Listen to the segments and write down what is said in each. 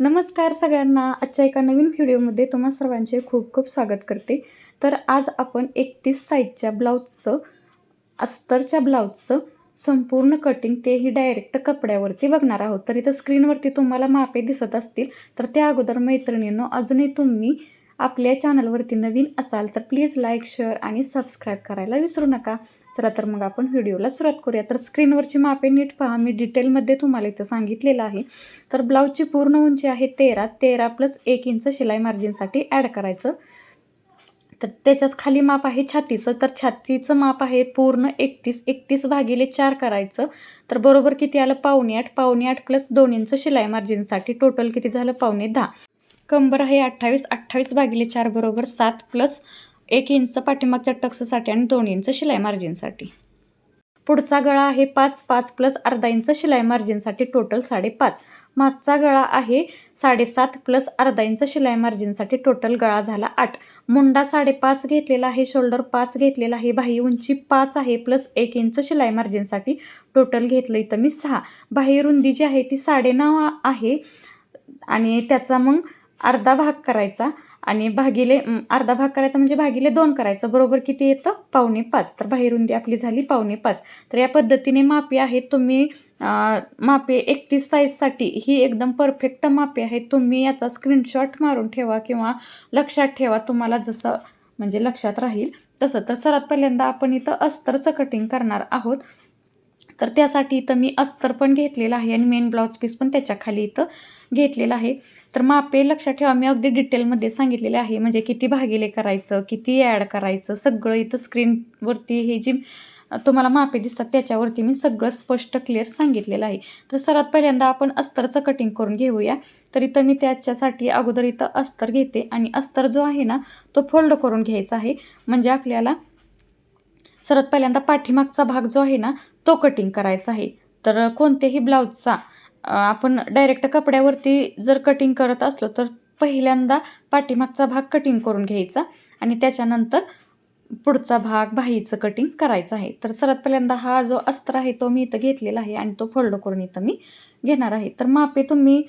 नमस्कार सगळ्यांना. आजच्या एका नवीन व्हिडिओमध्ये तुम्हा सर्वांचे खूप खूप स्वागत करते. तर आज आपण एकतीस साईजच्या ब्लाऊजचं अस्तरच्या ब्लाऊजचं संपूर्ण कटिंग तेही डायरेक्ट कपड्यावरती बघणार आहोत. तर इथं स्क्रीनवरती तुम्हाला मापे दिसत असतील तर त्या अगोदर मैत्रिणींनो अजूनही तुम्ही आपल्या चॅनलवरती नवीन असाल तर प्लीज लाईक शेअर आणि सबस्क्राईब करायला विसरू नका. चला तर मग आपण व्हिडिओला सुरुवात करूया. तर स्क्रीनवरची मापे नीट पहा. मी डिटेलमध्ये तुम्हाला इथं सांगितलेलं आहे. तर ब्लाऊजची पूर्ण उंची आहे तेरा. तेरा प्लस एक इंच शिलाई मार्जिनसाठी ॲड करायचं. तर त्याच्याच खाली माप आहे छातीचं. तर छातीचं माप आहे पूर्ण एकतीस. एकतीस भागिले चार करायचं. तर बरोबर किती आलं? पावणे आठ. पावणे आठ प्लस दोन इंच शिलाई मार्जिनसाठी टोटल किती झालं? पावणे दहा. कंबर आहे अठ्ठावीस. अठ्ठावीस भागिले चार बरोबर सात प्लस एक इंच पाठीमागच्या टक्ससाठी आणि दोन इंच शिलाई मार्जिनसाठी. पुढचा गळा आहे पाच पाच प्लस अर्धा इंच शिलाई मार्जिनसाठी टोटल साडेपाच. मागचा गळा आहे साडेसात प्लस अर्धा इंच शिलाई मार्जिनसाठी टोटल गळा झाला आठ. मुंडा साडेपाच घेतलेला आहे शोल्डर पाच घेतलेला आहे बाही उंची पाच आहे प्लस एक इंच शिलाई मार्जिनसाठी टोटल घेतलं इथं मी सहा. बाही रुंदी जी आहे ती साडेनऊ आहे आणि त्याचा मग अर्धा भाग करायचा. आणि भागिले अर्धा भाग करायचा म्हणजे भागिले दोन करायचं. बरोबर किती येतं? पावणे पाच. तर बाहेरुंदी आपली झाली पावणे पाच. तर या पद्धतीने मापे आहेत तुम्ही मापे एकतीस साईजसाठी ही एकदम परफेक्ट मापे आहेत. तुम्ही याचा स्क्रीनशॉट मारून ठेवा किंवा लक्षात ठेवा. तुम्हाला जसं म्हणजे लक्षात राहील तसं. तर सर्वात पहिल्यांदा आपण इथं अस्तरचं कटिंग करणार आहोत. तर त्यासाठी इथं मी अस्तर पण घेतलेलं आहे आणि मेन ब्लाऊज पीस पण त्याच्याखाली इथं घेतलेलं आहे. तर मापे लक्षात ठेवा मी अगदी डिटेलमध्ये सांगितलेले आहे. म्हणजे किती भागिले करायचं किती ॲड करायचं सगळं इथं स्क्रीनवरती हे जी तुम्हाला मापे दिसतात त्याच्यावरती मी सगळं स्पष्ट क्लिअर सांगितलेलं आहे. तर सर्वात पहिल्यांदा आपण अस्तरचं कटिंग करून घेऊया. तर इथं मी त्याच्यासाठी अगोदर इथं अस्तर घेते आणि अस्तर जो आहे ना तो फोल्ड करून घ्यायचा आहे. म्हणजे आपल्याला सर्वात पहिल्यांदा पाठीमागचा भाग जो आहे ना तो कटिंग करायचा आहे. तर कोणत्याही ब्लाऊजचा आपण डायरेक्ट कपड्यावरती जर कटिंग करत असलो तर पहिल्यांदा पाठीमागचा भाग कटिंग करून घ्यायचा आणि त्याच्यानंतर पुढचा भाग बाहीचं कटिंग करायचं आहे. तर सर्वात पहिल्यांदा हा जो अस्त्र आहे तो मी इथं घेतलेला आहे आणि तो फोल्ड करून इथं मी घेणार आहे. तर मापे तुम्ही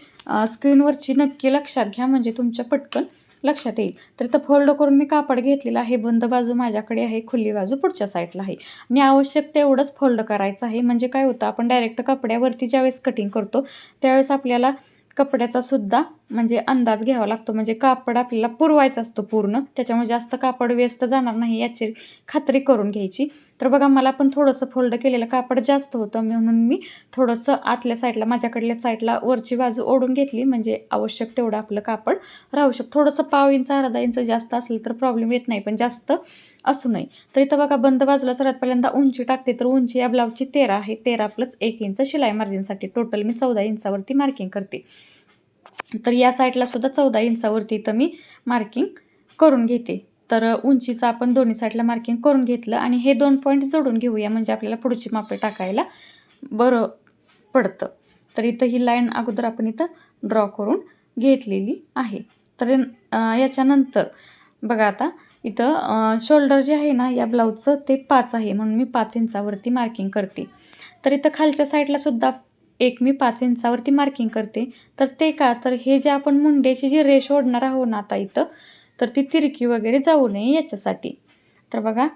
स्क्रीनवरची नक्की लक्षात घ्या म्हणजे तुमच्या पटकन लक्षात येईल. तर इथं फोल्ड करून मी कापड घेतलेलं आहे. बंद बाजू माझ्याकडे आहे. खुली बाजू पुढच्या साईडला आहे. आणि आवश्यक तेवढंच फोल्ड करायचं आहे. म्हणजे काय होतं आपण डायरेक्ट कपड्यावरती ज्यावेळेस कटिंग करतो त्यावेळेस आपल्याला कपड्याचा सुद्धा म्हणजे अंदाज घ्यावा लागतो. म्हणजे कापड आपल्याला पुरवायचं असतं पूर्ण. त्याच्यामुळे जास्त कापड वेस्ट जाणार नाही याची खात्री करून घ्यायची. तर बघा मला पण थोडंसं फोल्ड केलेलं कापड जास्त होतं म्हणून मी थोडंसं आतल्या साईडला माझ्याकडल्या साईडला वरची बाजू ओढून घेतली. म्हणजे आवश्यक तेवढं आपलं कापड राहू शकतो. थोडंसं पाव इंच अर्धा इंच जास्त असलं तर प्रॉब्लेम येत नाही. पण जास्त असू नये. तर इथं बघा बंद बाजूला सर्वात पहिल्यांदा उंची टाकते. तर उंची या ब्लाऊजची तेरा आहे. तेरा प्लस एक इंच शिलाई मार्जिनसाठी टोटल मी चौदा इंचावरती मार्किंग करते. तर या साईडला सुद्धा चौदा इंचावरती इथं मी मार्किंग करून घेते. तर उंचीचं आपण दोन्ही साईडला मार्किंग करून घेतलं आणि हे दोन पॉईंट जोडून घेऊया म्हणजे आपल्याला पुढची मापे टाकायला बरं पडतं. तर इथं ही लाईन अगोदर आपण इथं ड्रॉ करून घेतलेली आहे. तर याच्यानंतर बघा आता इथं शोल्डर जे आहे ना या ब्लाऊजचं ते पाच आहे म्हणून मी पाच इंचावरती मार्किंग करते. तर इथं खालच्या साईडला सुद्धा एक मी पाच इंचावरती मार्किंग करते. तर ते का? तर हे जे आपण मुंड्याची जी रेष ओढणार आहोत ना आता इथं तर ती तिरकी वगैरे जाऊ नये याच्यासाठी. तर बघा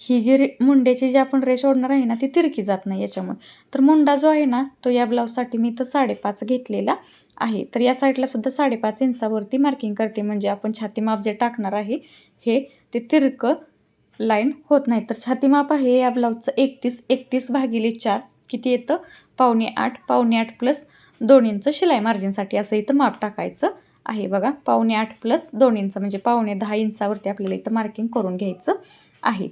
ही जी रे मुंड्याची जी आपण रेष ओढणार आहे ना ती तिरकी जात नाही याच्यामुळे. तर मुंडा जो आहे ना तो या ब्लाऊजसाठी मी इथं साडेपाच घेतलेला आहे. तर या साईडला सुद्धा साडेपाच इंचावरती मार्किंग करते. म्हणजे आपण छातीमाप जे टाकणार आहे हे ते तिरकं लाईन होत नाही. तर छातीमाप आहे या ब्लाऊजचं एकतीस एकतीस भागिले चार. किती येतं? पावणे आठ पावणे आठ प्लस दोन इंच शिलाई मार्जिनसाठी असं इथं माप टाकायचं आहे बघा. पावणे आठ प्लस दोन इंच म्हणजे पावणे दहा इंचावरती आपल्याला इथं मार्किंग करून घ्यायचं आहे.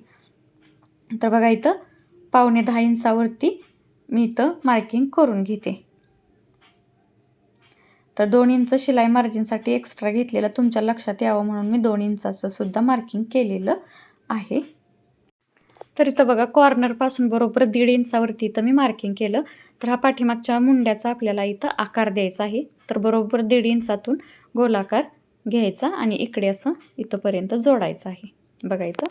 तर बघा इथं पावणे दहा इंचावरती मी इथं मार्किंग करून घेते. तर दोन इंच शिलाई मार्जिनसाठी एक्स्ट्रा घेतलेलं तुमच्या लक्षात यावं म्हणून मी दोन इंचाचं सुद्धा मार्किंग केलेलं आहे. तर इथं बघा कॉर्नरपासून बरोबर दीड इंचावरती इथं मी मार्किंग केलं. तर हा पाठीमागच्या मुंड्याचा आपल्याला इथं आकार द्यायचा आहे. तर बरोबर दीड इंचातून गोलाकार घ्यायचा आणि इकडे असं इथंपर्यंत जोडायचं आहे. बघा इथं.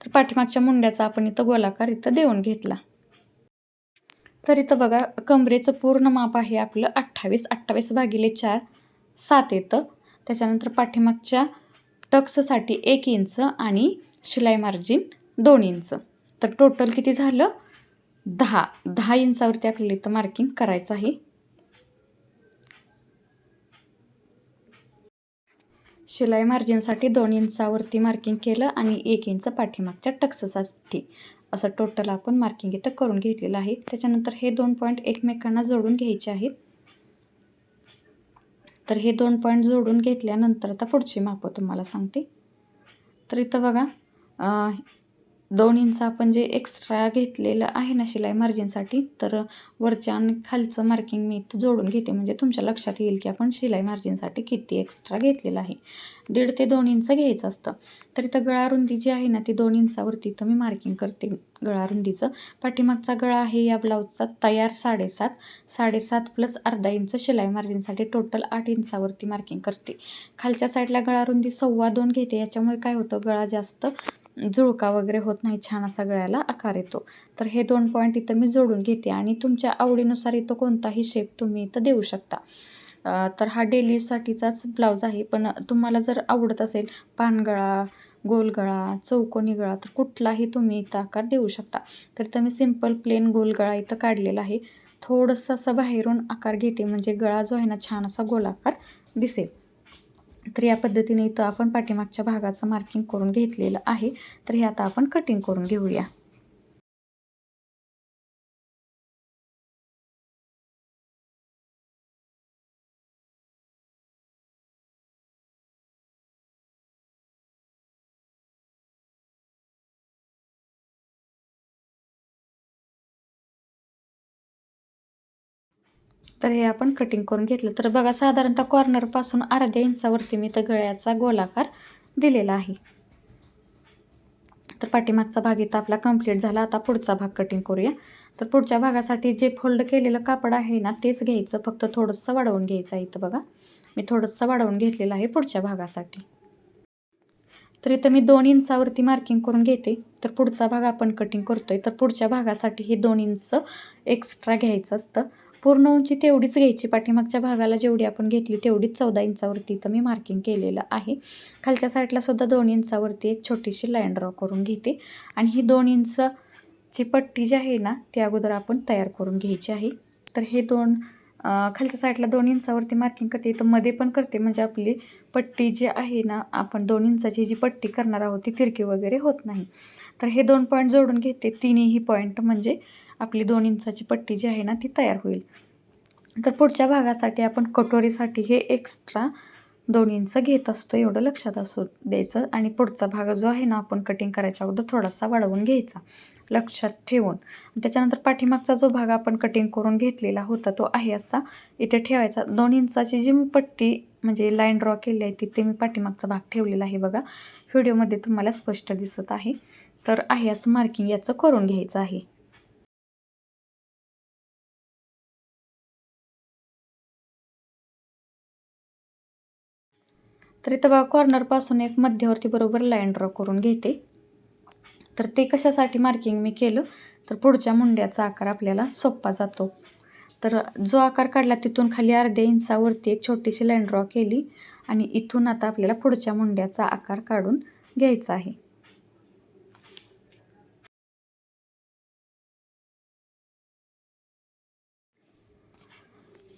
तर पाठीमागच्या मुंड्याचा आपण इथं गोलाकार इथं देऊन घेतला. तर इथं बघा कमरेचं पूर्ण माप आहे आपलं अठ्ठावीस. अठ्ठावीस भागिले चार सात येतं. त्याच्यानंतर पाठीमागच्या टक्ससाठी एक इंच आणि शिलाई मार्जिन दोन इंच. तर टोटल किती झालं? दहा. दहा इंचावरती आपल्याला इथं मार्किंग करायचं आहे. शिलाई मार्जिनसाठी दोन इंचावरती मार्किंग केलं आणि एक इंच पाठीमागच्या टक्ससाठी. असं टोटल आपण मार्किंग इथं करून घेतलेलं आहे. त्याच्यानंतर हे दोन पॉईंट एकमेकांना जोडून घ्यायचे आहेत. तर हे दोन पॉईंट जोडून घेतल्यानंतर आता पुढची मापं तुम्हाला सांगते. तर इथं बघा दोन इंच आपण जे एक्स्ट्रा घेतलेलं आहे ना शिलाई मार्जिनसाठी तर वरच्या आणि खालचं मार्किंग मी इथं जोडून घेते. म्हणजे तुमच्या लक्षात येईल की आपण शिलाई मार्जिनसाठी किती एक्स्ट्रा घेतलेलं आहे. दीड ते दोन इंच घ्यायचं असतं. तर इथं गळारुंदी जी आहे ना ती दोन इंचावरती इथं मी मार्किंग करते. गळारुंदीचं पाठीमागचा गळा आहे या ब्लाऊजचा तयार साडेसात. साडेसात प्लस अर्धा इंच शिलाई मार्जिनसाठी टोटल आठ इंचावरती मार्किंग करते. खालच्या साईडला गळारुंदी सव्वा दोन घेते. याच्यामुळे काय होतं? गळा जास्त जुळका वगैरे होत नाही छान असा गळ्याला आकार येतो. तर हे दोन पॉईंट इथं मी जोडून घेते आणि तुमच्या आवडीनुसार इथं कोणताही शेप तुम्ही इथं देऊ शकता. तर हा डेलीसाठीचाच ब्लाऊज आहे पण तुम्हाला जर आवडत असेल पानगळा गोलगळा चौकोनी गळा तर कुठलाही तुम्ही इथं आकार देऊ शकता. तर इथं मी सिंपल प्लेन गोलगळा इथं काढलेला आहे. थोडंसं असं बाहेरून आकार घेते म्हणजे गळा जो आहे ना छान असा गोलाकार दिसेल. तर या पद्धतीने इथं आपण पाठीमागच्या भागाचं मार्किंग करून घेतलेलं आहे. तर हे आता आपण कटिंग करून घेऊया. तर हे आपण कटिंग करून घेतलं. तर बघा साधारणतः कॉर्नरपासून अर्ध्या इंचावरती मी तर गळ्याचा गोलाकार दिलेला आहे. तर पाठीमागचा भाग इथं आपला कंप्लीट झाला. आता पुढचा भाग कटिंग करूया. तर पुढच्या भागासाठी जे फोल्ड केलेलं कापड आहे ना तेच घ्यायचं. फक्त थोडंसं वाढवून घ्यायचं आहे इथं बघा. मी थोडंसं वाढवून घेतलेलं आहे पुढच्या भागासाठी. तर इथं मी दोन इंचावरती मार्किंग करून घेते. तर पुढचा भाग आपण कटिंग करतोय. तर पुढच्या भागासाठी हे दोन इंच एक्स्ट्रा घ्यायचं असतं. पूर्ण उंची तेवढीच घ्यायची. पाठीमागच्या भागाला जेवढी आपण घेतली तेवढीच चौदा इंचावरती तर मी मार्किंग केलेलं आहे. खालच्या साईडला सुद्धा दोन इंचावरती एक छोटीशी लाईन ड्रॉ करून घेते. आणि ही दोन इंचची पट्टी जी आहे ना ती अगोदर आपण तयार करून घ्यायची आहे. तर हे दोन खालच्या साईडला दोन इंचावरती मार्किंग करते. तर मध्ये पण करते. म्हणजे आपली पट्टी जी आहे ना आपण दोन इंचाची जी पट्टी करणार आहोत ती तिरकी वगैरे होत नाही. तर हे दोन पॉईंट जोडून घेते. तिन्ही पॉईंट म्हणजे आपली दोन इंचाची पट्टी जी आहे ना ती तयार होईल. तर पुढच्या भागासाठी आपण कटोरीसाठी हे एक्स्ट्रा दोन इंच घेत असतो एवढं लक्षात असू द्यायचं. आणि पुढचा भाग जो आहे ना आपण कटिंग करायच्या अगोदर थोडासा वाढवून घ्यायचा लक्षात ठेवून. त्याच्यानंतर पाठीमागचा जो भाग आपण कटिंग करून घेतलेला होता तो आहे असा. इथे ठेवायचा. दोन इंचाची जी मी पट्टी म्हणजे लाईन ड्रॉ केली आहे तिथे मी पाठीमागचा भाग ठेवलेला आहे बघा. व्हिडिओमध्ये तुम्हाला स्पष्ट दिसत आहे. तर आहे असं मार्किंग याचं करून घ्यायचं आहे. तर इथं बघा कॉर्नरपासून एक मध्यवर्ती बरोबर लाईन ड्रॉ करून घेते. तर ते कशासाठी मार्किंग मी केलं? तर पुढच्या मुंड्याचा आकार आपल्याला सोप्पा जातो. तर जो आकार काढला तिथून खाली अर्ध्या इंचावरती एक छोटीशी लाईन ड्रॉ केली आणि इथून आता आपल्याला पुढच्या मुंड्याचा आकार काढून घ्यायचा आहे.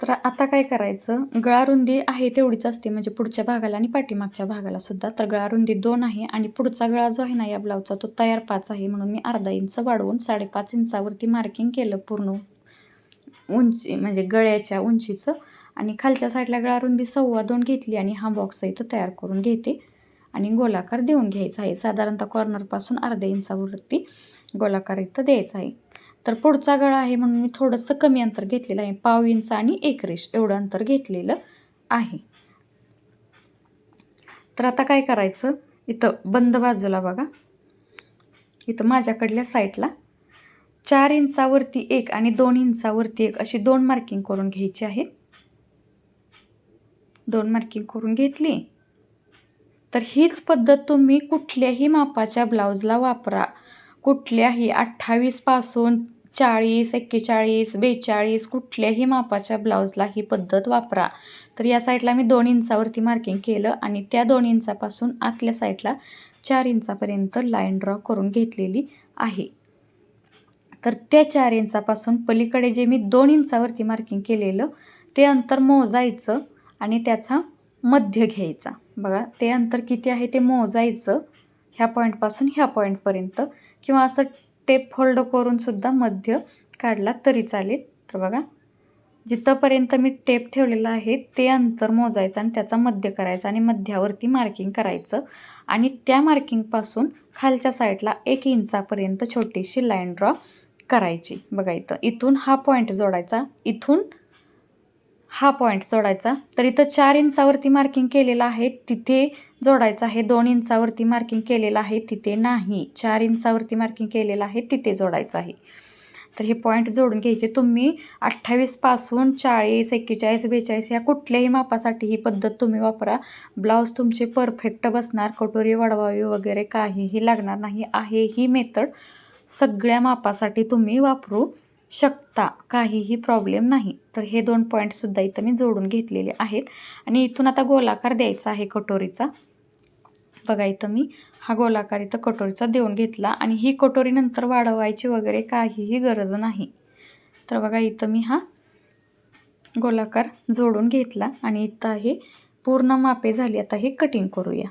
तर आता काय करायचं? गळारुंदी आहे तेवढीच असते म्हणजे पुढच्या भागाला आणि पाठीमागच्या भागाला सुद्धा. तर गळारुंदी दोन आहे आणि पुढचा गळा जो आहे ना या ब्लाऊजचा तो तयार पाच आहे. म्हणून मी अर्धा इंच वाढवून साडेपाच इंचावरती मार्किंग केलं पूर्ण उंची म्हणजे गळ्याच्या उंचीचं. आणि खालच्या साईडला गळारुंदी सव्वा दोन घेतली आणि हा बॉक्स इथं तयार करून घेते. आणि गोलाकार देऊन घ्यायचा आहे. साधारणतः कॉर्नरपासून अर्ध्या इंचावरती गोलाकार इथं द्यायचा आहे. तर पुढचा गळा आहे म्हणून मी थोडंसं कमी अंतर घेतलेलं आहे. पाव इंच आणि एक रेश एवढं अंतर घेतलेलं आहे. तर आता काय करायचं? इथं बंद बाजूला बघा. इथं माझ्याकडल्या साईडला चार इंचावरती एक आणि दोन इंचावरती एक अशी दोन मार्किंग करून घ्यायची आहे. दोन मार्किंग करून घेतली. तर हीच पद्धत तुम्ही कुठल्याही मापाच्या ब्लाऊजला वापरा. कुठल्याही अठ्ठावीसपासून चाळीस एक्केचाळीस बेचाळीस कुठल्याही मापाच्या ब्लाऊजला ही पद्धत वापरा. तर या साईडला मी दोन इंचावरती मार्किंग केलं आणि त्या दोन इंचापासून आतल्या साईडला चार इंचापर्यंत लाईन ड्रॉ करून घेतलेली आहे. तर त्या चार इंचापासून पलीकडे जे मी दोन इंचावरती मार्किंग केलेलं ते अंतर मोजायचं आणि त्याचा मध्य घ्यायचा. बघा ते अंतर किती आहे ते मोजायचं. ह्या पॉईंटपासून ह्या पॉईंटपर्यंत किंवा असं टेप फोल्ड करूनसुद्धा मध्य काढला तरी चालेल. तर बघा जिथंपर्यंत मी टेप ठेवलेला आहे ते अंतर मोजायचं आणि त्याचा मध्य करायचा आणि मध्यावरती मार्किंग करायचं. आणि त्या मार्किंगपासून खालच्या साईडला एक इंचापर्यंत छोटीशी लाईन ड्रॉ करायची. बघा इथं इथून हा पॉईंट जोडायचा इथून हा पॉईंट जोडायचा. तर इथं चार इंचावरती मार्किंग केलेलं आहे तिथे जोडायचं आहे. दोन इंचावरती मार्किंग केलेलं आहे. तिथे नाही. चार इंचावरती मार्किंग केलेलं आहे. तिथे जोडायचं आहे. तर हे पॉईंट जोडून घ्यायचे. तुम्ही अठ्ठावीसपासून चाळीस एक्केचाळीस बेचाळीस या कुठल्याही मापासाठी ही पद्धत तुम्ही वापरा. ब्लाऊज तुमचे परफेक्ट बसणार. कटोरी वडवावी वगैरे काहीही लागणार नाही. आहे ही मेथड सगळ्या मापासाठी तुम्ही वापरू शकता काहीही प्रॉब्लेम नाही. तर हे दोन पॉईंटसुद्धा इथं मी जोडून घेतलेले आहेत. आणि इथून आता गोलाकार द्यायचा आहे कटोरीचा. बघा इथं मी हा गोलाकार इथं कटोरीचा देऊन घेतला. आणि ही कटोरी नंतर वाढवायची वगैरे काहीही गरज नाही. तर बघा इथं मी हा गोलाकार जोडून घेतला. आणि इथं हे पूर्ण मापे झाली. आता हे कटिंग करूया.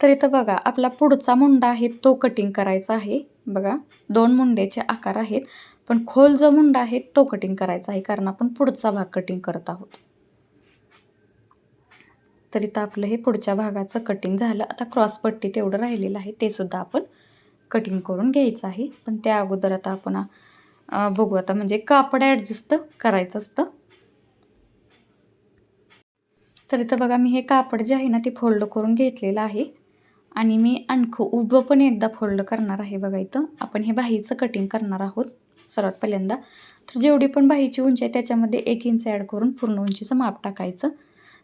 तर इथं बघा आपला पुढचा मुंडा आहे तो कटिंग करायचा आहे. बघा दोन मुंड्याचे आकार आहेत पण खोल जो मुंडा आहे तो कटिंग करायचा आहे कारण आपण पुढचा भाग कटिंग करत आहोत. तर इथं आपलं हे पुढच्या भागाचं कटिंग झालं. आता क्रॉसपट्टी तेवढं राहिलेलं आहे ते सुद्धा आपण कटिंग करून घ्यायचं आहे. पण त्या अगोदर आता आपण बघू आता म्हणजे कापड ॲडजस्ट करायचं असतं. तर इथं बघा मी हे कापड जे आहे ना ते फोल्ड करून घेतलेलं आहे. आणि मी आणखं उभं पण एकदा फोल्ड करणार आहे बघा इथं. आपण हे बाहीचं कटिंग करणार आहोत सर्वात पहिल्यांदा. तर जेवढी पण बाहीची उंची आहे त्याच्यामध्ये एक इंच ॲड करून पूर्ण उंचीचं माप टाकायचं.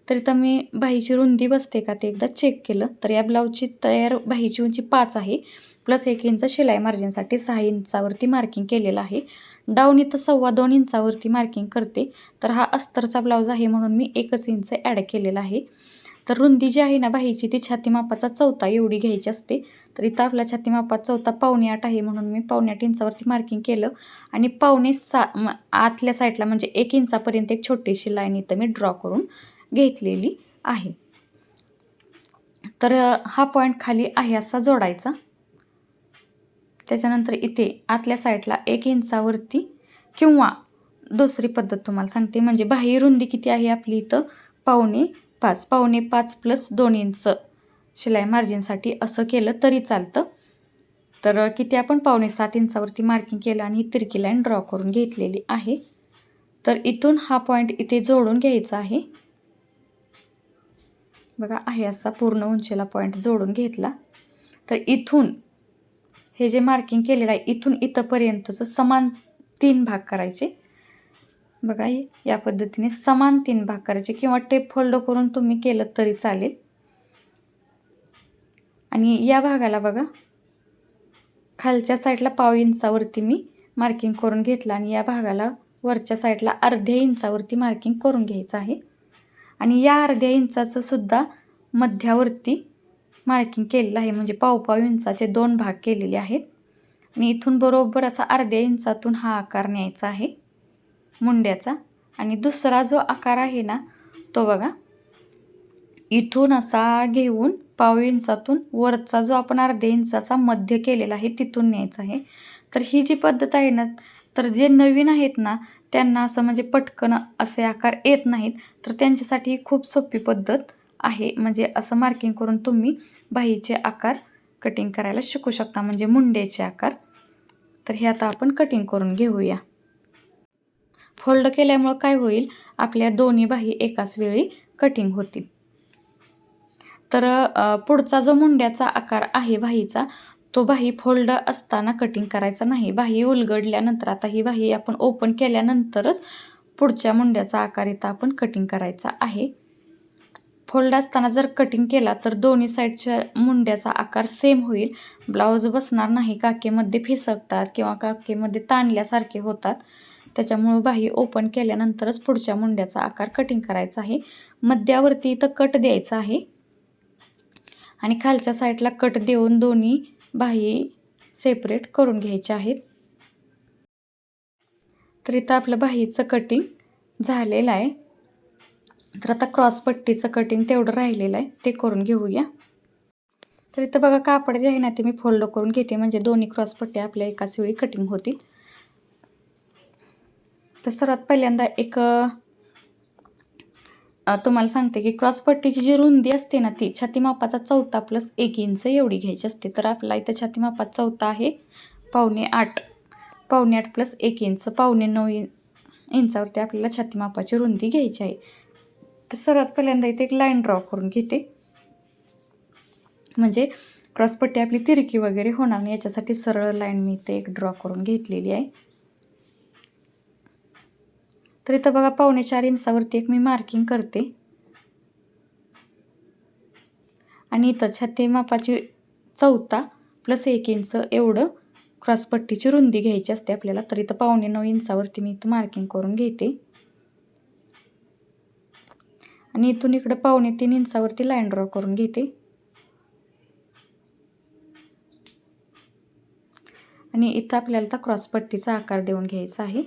तर इथं मी बाहीची रुंदी बसते का ते एकदा चेक केलं. तर या ब्लाऊजची तयार बाहीची उंची पाच आहे. प्लस एक इंच शिलाई मार्जिनसाठी सहा इंचावरती मार्किंग केलेलं आहे. डाऊन इथं सव्वा दोन इंचावरती मार्किंग करते. तर हा अस्तरचा ब्लाऊज आहे म्हणून मी एकच इंच ॲड केलेला आहे. तर रुंदी जी आहे ना बाहीची ती छाती मापाचा चौथा एवढी घ्यायची असते. तर इथं आपला छाती मापाचा चौथा पावणे आठ आहे म्हणून मी पावणे आठ इंचावरती मार्किंग केलं. आणि पावणे सा आतल्या साईडला म्हणजे एक इंचापर्यंत एक छोटीशी लाईन इथं मी ड्रॉ करून घेतलेली आहे. तर हा पॉईंट खाली आहे असा जोडायचा. त्याच्यानंतर इथे आतल्या साईडला एक इंचावरती किंवा दुसरी पद्धत तुम्हाला सांगते. म्हणजे बाह्य रुंदी किती आहे आपली इथं? पावणे पाच पावणे पाच प्लस दोन इंच शिलाई मार्जिनसाठी असं केलं तरी चालतं. तर किती आपण पावणे सात इंचावरती मार्किंग केलं आणि ही तिरकी लाईन ड्रॉ करून घेतलेली आहे. तर इथून हा पॉईंट इथे जोडून घ्यायचा आहे. बघा आहे असा पूर्ण उंचीला पॉईंट जोडून घेतला. तर इथून हे जे मार्किंग केलेलं आहे इथून इथंपर्यंतचं समान तीन भाग करायचे. बघा या पद्धतीने समान तीन भाग करायचे किंवा टेप फोल्ड करून तुम्ही केलं तरी चालेल. आणि या भागाला बघा खालच्या साईडला पाव इंचावरती मी मार्किंग करून घेतलं आणि या भागाला वरच्या साईडला अर्ध्या इंचावरती मार्किंग करून घ्यायचं आहे. आणि या अर्ध्या इंचाचं सुद्धा मध्यावरती मार्किंग केलेलं आहे म्हणजे पावपाव इंचाचे दोन भाग केलेले आहेत. आणि इथून बरोबर असा अर्ध्या इंचातून हा आकार न्यायचा आहे. मुंड्याचा. आणि दुसरा जो आकार आहे ना तो बघा. इथून असा घेऊन पाव इंचातून वरचा जो आपण अर्ध्या इंचाचा मध्य केलेला आहे तिथून न्यायचा आहे. तर ही जी पद्धत आहे ना तर जे नवीन आहेत ना त्यांना असं म्हणजे पटकन असे आकार येत नाहीत. तर त्यांच्यासाठी खूप सोपी पद्धत आहे. म्हणजे असं मार्किंग करून तुम्ही बाहीचे आकार कटिंग करायला शिकू शकता. म्हणजे मुंड्याचे आकार. तर हे आता आपण कटिंग करून घेऊया. फोल्ड केल्यामुळं काय होईल? आपल्या दोन्ही बाही एकाच वेळी कटिंग होतील. तर पुढचा जो मुंड्याचा आकार आहे बाहीचा तो बाही फोल्ड असताना कटिंग करायचा नाही. बाही उलगडल्यानंतर आता ही बाही आपण ओपन केल्यानंतरच पुढच्या मुंड्याचा आकार इथं आपण कटिंग करायचा आहे. फोल्ड असताना जर कटिंग केला तर दोन्ही साईडच्या मुंड्याचा आकार सेम होईल. ब्लाऊज बसणार नाही काकेमध्ये फिसकतात किंवा काकेमध्ये ताणल्यासारखे होतात. त्याच्यामुळं बाही ओपन केल्यानंतरच पुढच्या मुंड्याचा आकार कटिंग करायचा आहे. मध्यावरती इथं कट द्यायचा आहे. आणि खालच्या साईडला कट देऊन दोन्ही बाही सेपरेट करून घ्यायच्या आहेत. तर इथं आपलं बाहीचं कटिंग झालेलं आहे. तर आता क्रॉस पट्टीचं कटिंग तेवढं राहिलेलं आहे. ते करून घेऊया. तर इथं बघा कापड जे आहे ना ते मी फोल्ड करून घेते. म्हणजे दोन्ही क्रॉस पट्टी आपल्या एकाच वेळी कटिंग होतील. तर सर्वात पहिल्यांदा एक तुम्हाला सांगते की क्रॉस पट्टीची जी रुंदी असते ना ती छाती मापाचा चौथा प्लस एक इंच एवढी घ्यायची असते. तर आपला इथं छाती मापात चौथा आहे पावणे आठ पावणे आठ प्लस एक इंच पावणे नऊ इन इंचावरती आपल्याला छाती मापाची रुंदी घ्यायची आहे. तर सर्वात पहिल्यांदा इथे एक लाईन ड्रॉ करून घेते. म्हणजे क्रॉसपट्टी आपली तिरकी वगैरे होणार नाही याच्यासाठी सरळ लाईन मी इथे एक ड्रॉ करून घेतलेली आहे. तर इथं बघा पावणे चार इंचावरती एक मी मार्किंग करते. आणि इथं छाती मापाची चौथा प्लस एक इंच एवढं क्रॉसपट्टीची रुंदी घ्यायची असते आपल्याला. तर इथं पावणे नऊ इंचावरती मी इथं मार्किंग करून घेते. आणि इथून इकडं पावणे तीन इंचावरती लाईन ड्रॉ करून घेते. आणि इथं आपल्याला आता क्रॉसपट्टीचा आकार देऊन घ्यायचा आहे.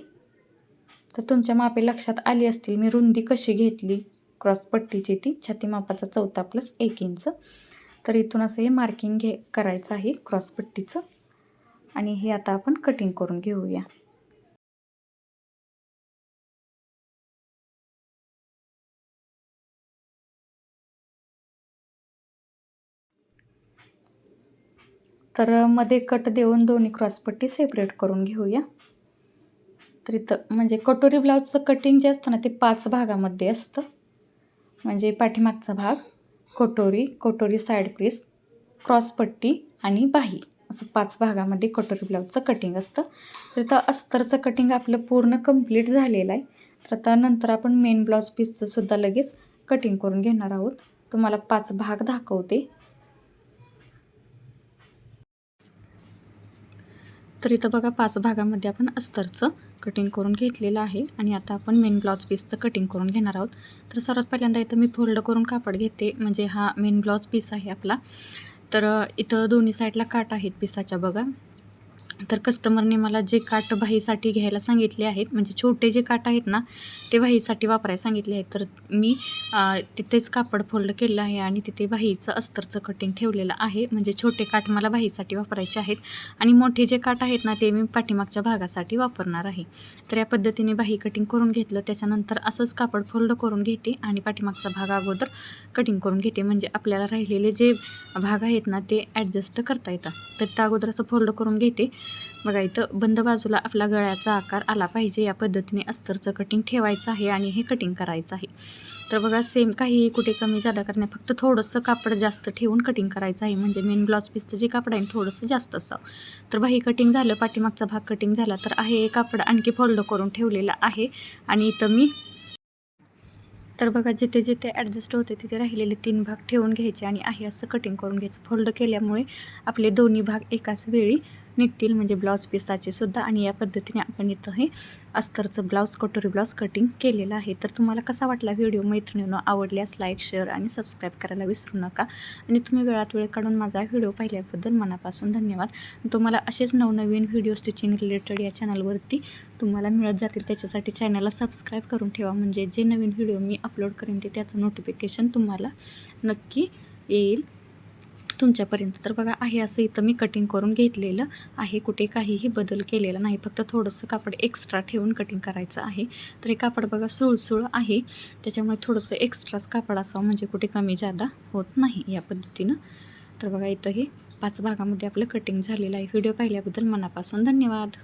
तर तुमच्या मापे लक्षात आली असतील मी रुंदी कशी घेतली? क्रॉस पट्टीची ती छाती मापाचा चौथा प्लस एक इंच तर इथून असं हे मार्किंग घे करायचं आहे क्रॉस पट्टीचं. आणि हे आता आपण कटिंग करून घेऊया. तर मध्ये कट देऊन दोन्ही क्रॉसपट्टी सेपरेट करून घेऊया. तर इथं म्हणजे कटोरी ब्लाऊजचं कटिंग जे असतं ना ते पाच भागामध्ये असतं. म्हणजे पाठीमागचा भाग कटोरी कटोरी साईड पीस क्रॉसपट्टी आणि बाही. असं पाच भागामध्ये कटोरी ब्लाऊजचं कटिंग असतं. तर इथं अस्तरचं कटिंग आपलं पूर्ण कंप्लीट झालेलं आहे. तर आता नंतर आपण मेन ब्लाऊज पीसचं सुद्धा लगेच कटिंग करून घेणार आहोत. तुम्हाला पाच भाग दाखवते. तर इथं बघा पाच भागामध्ये आपण अस्तरचं कटिंग करून घेतलेलं आहे. आणि आता आपण मेन ब्लाऊज पीसचं कटिंग करून घेणार आहोत. तर सर्वात पहिल्यांदा इथं मी फोल्ड करून कापड घेते. म्हणजे हा मेन ब्लाऊज पीस आहे आपला. तर इथं दोन्ही साईडला काट आहेत पिसाच्या बघा. तर कस्टमरने मला जे काट भाईसाठी घ्यायला सांगितले आहेत म्हणजे छोटे जे काट आहेत ना ते भाईसाठी वापरायला सांगितले आहेत. तर मी तिथेच कापड फोल्ड केलं आहे आणि तिथे भाईचं अस्तरचं कटिंग ठेवलेलं आहे. म्हणजे छोटे काट मला बाहीसाठी वापरायचे आहेत आणि मोठे जे काट आहेत ना ते मी पाठीमागच्या भागासाठी वापरणार आहे. तर या पद्धतीने बाही कटिंग करून घेतलं. त्याच्यानंतर असंच कापड फोल्ड करून घेते आणि पाठीमागचा भाग अगोदर कटिंग करून घेते. म्हणजे आपल्याला राहिलेले जे भाग आहेत ना ते ॲडजस्ट करता येतात. तर त्या अगोदर असं फोल्ड करून घेते. बघा इथं बंद बाजूला आपला गळ्याचा आकार आला पाहिजे. या पद्धतीने अस्तरचं कटिंग ठेवायचं आहे आणि हे कटिंग करायचं आहे. तर बघा सेम काही कुठे कमी जादा करणे फक्त थोडंसं कापड जास्त ठेवून कटिंग करायचं आहे. म्हणजे मेन ब्लाऊज पीसचं जे कापड आहे थोडंसं जास्त असावं. तर बाही कटिंग झालं पाठीमागचा भाग कटिंग झाला तर आहे हे कापड आणखी फोल्ड करून ठेवलेलं आहे. आणि इथं मी तर बघा जिथे जिथे ॲडजस्ट होते तिथे राहिलेले तीन भाग ठेवून घ्यायचे आणि आहे असं कटिंग करून घ्यायचं. फोल्ड केल्यामुळे आपले दोन्ही भाग एकाच वेळी निघतील म्हणजे ब्लाऊज पिसाचे सुद्धा. आणि या पद्धतीने आपण इथं हे अस्तरचं ब्लाऊज कटोरी ब्लाऊज कटिंग केलेलं आहे. तर तुम्हाला कसा वाटला व्हिडिओ? मैत्रिणीनं आवडल्यास लाईक शेअर आणि सबस्क्राईब करायला विसरू नका. आणि तुम्ही वेळात वेळ काढून माझा व्हिडिओ पाहिल्याबद्दल मनापासून धन्यवाद. तुम्हाला असेच नवनवीन व्हिडिओ स्टिचिंग रिलेटेड या चॅनलवरती तुम्हाला मिळत जातील त्याच्यासाठी चॅनलला सबस्क्राईब करून ठेवा. म्हणजे जे नवीन व्हिडिओ मी अपलोड करेन ते त्याचं नोटिफिकेशन तुम्हाला नक्की येईल. तुमच्यापर्यंत तर बघा आहे असं इथं मी कटिंग करून घेतलेलं आहे. कुठे काहीही बदल केलेला नाही. फक्त थोडंसं कापड एक्स्ट्रा ठेवून कटिंग करायचं आहे. तर हे कापड बघा सुळसुळ आहे. त्याच्यामुळे थोडंसं एक्स्ट्राच कापड असावं म्हणजे कुठे कमी जादा होत नाही या पद्धतीनं. तर बघा इथं हे पाच भागामध्ये आपलं कटिंग झालेलं आहे. व्हिडिओ पाहिल्याबद्दल मनापासून धन्यवाद.